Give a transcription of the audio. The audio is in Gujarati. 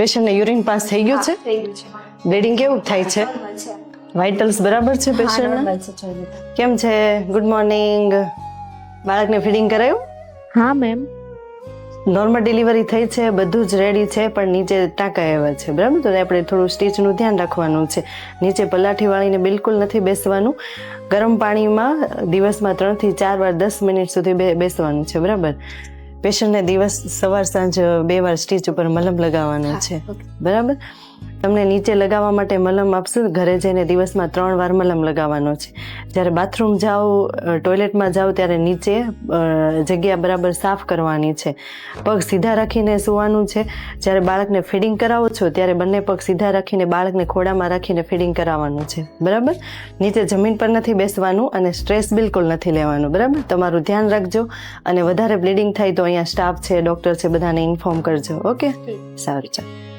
પેશન્ટને યુરિન પાસ થઈ ગયો છે? બ્લીડિંગ કેવું થાય છે? વાઇટલ્સ બરાબર છે લીધા. કેમ છે? ગુડ મોર્નિંગ બાળકને ફીડિંગ કરાયું? હા મેમ નોર્મલ ડિલિવરી થઈ છે બધું જ રેડી છે પણ નીચે ટાંકા આવ્યા છે. બરાબર? તો આપણે થોડું સ્ટીચનું ધ્યાન રાખવાનું છે. નીચે પલાઠી વાળીને બિલકુલ નથી બેસવાનું. ગરમ પાણીમાં દિવસમાં ત્રણથી ચાર વાર દસ મિનિટ સુધી બેસવાનું છે. બરાબર? પેશન્ટને દિવસ સવાર સાંજ બે વાર સ્ટીચ ઉપર મલમ લગાવવાનો છે. બરાબર? તમને નીચે લગાવવા માટે મલમ આપશું. ઘરે જઈને દિવસમાં ત્રણ વાર મલમ લગાવવાનો છે. જ્યારે બાથરૂમ જાઓ ટોયલેટમાં જાઓ ત્યારે નીચે જગ્યા બરાબર સાફ કરવાની છે. પગ સીધા રાખીને સૂવાનું છે. જ્યારે બાળકને ફીડિંગ કરાવો છો ત્યારે બંને પગ સીધા રાખીને બાળકને ખોડામાં રાખીને ફીડિંગ કરાવવાનું છે. બરાબર? નીચે જમીન પર નથી બેસવાનું અને સ્ટ્રેસ બિલકુલ નથી લેવાનું. બરાબર? તમારું ધ્યાન રાખજો અને વધારે બ્લીડિંગ થાય તો અહીંયા સ્ટાફ છે ડૉક્ટર છે બધાને ઇન્ફોર્મ કરજો. ઓકે સારું ચાલો.